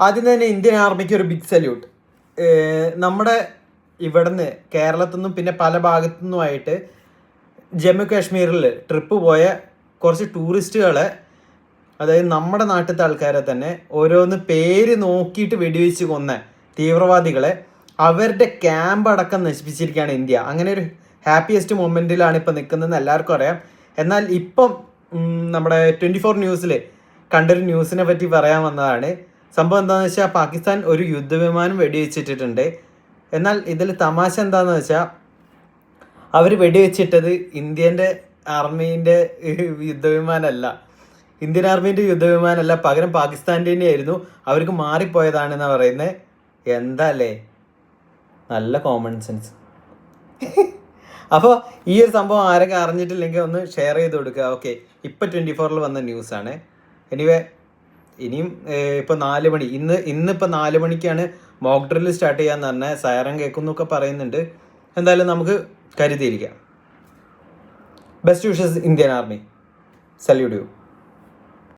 ആദ്യം തന്നെ ഇന്ത്യൻ ആർമിക്ക് ഒരു ബിഗ് സല്യൂട്ട് നമ്മുടെ ഇവിടുന്ന് കേരളത്തിൽ നിന്നും പിന്നെ പല ഭാഗത്തു നിന്നുമായിട്ട് ജമ്മു കാശ്മീരിൽ ട്രിപ്പ് പോയ കുറച്ച് ടൂറിസ്റ്റുകളെ അതായത് നമ്മുടെ നാട്ടിലത്തെ ആൾക്കാരെ തന്നെ ഓരോന്ന് പേര് നോക്കിയിട്ട് വെടിവെച്ച് കൊന്ന തീവ്രവാദികളെ അവരുടെ ക്യാമ്പ് അടക്കം നശിപ്പിച്ചിരിക്കുകയാണ് ഇന്ത്യ. അങ്ങനെ ഒരു ഹാപ്പിയസ്റ്റ് മൊമെന്റിലാണ് ഇപ്പോൾ നിൽക്കുന്നതെന്ന് എല്ലാവർക്കും അറിയാം. എന്നാൽ ഇപ്പം നമ്മുടെ ട്വന്റി ഫോർ ന്യൂസിൽ കണ്ടൊരു ന്യൂസിനെ പറ്റി പറയാൻ വന്നതാണ്. സംഭവം എന്താണെന്ന് വെച്ചാൽ പാകിസ്ഥാൻ ഒരു യുദ്ധവിമാനം വെടിവെച്ചിട്ടിട്ടുണ്ട്. എന്നാൽ ഇതിൽ തമാശ എന്താണെന്ന് വെച്ചാൽ അവർ വെടിവെച്ചിട്ടത് ഇന്ത്യന്റെ ആർമീന്റെ യുദ്ധവിമാനമല്ല ഇന്ത്യൻ ആർമീന്റെ യുദ്ധവിമാനമല്ല പകരം പാകിസ്ഥാന്റെ തന്നെയായിരുന്നു അവർക്ക് മാറിപ്പോയതാണെന്ന് പറയുന്നത് എന്താ അല്ലേ നല്ല കോമൺ സെൻസ് അപ്പോൾ ഈ ഒരു സംഭവം ആരൊക്കെ അറിഞ്ഞിട്ടില്ലെങ്കിൽ ഒന്ന് ഷെയർ ചെയ്ത് കൊടുക്കുക. ഓക്കെ ഇപ്പം ട്വന്റി ഫോറിൽ വന്ന ന്യൂസാണ് എനിവേ ഇനിയും ഇപ്പോൾ നാല് മണി. ഇന്ന് ഇന്നിപ്പോൾ നാല് മണിക്കാണ് മോക്ക് ഡ്രിൽ സ്റ്റാർട്ട് ചെയ്യാന്ന് പറഞ്ഞ സൈറൻ കേൾക്കുന്നൊക്കെ പറയുന്നുണ്ട്. എന്തായാലും നമുക്ക് കരുതിയിരിക്കാം. Best wishes Indian army salute you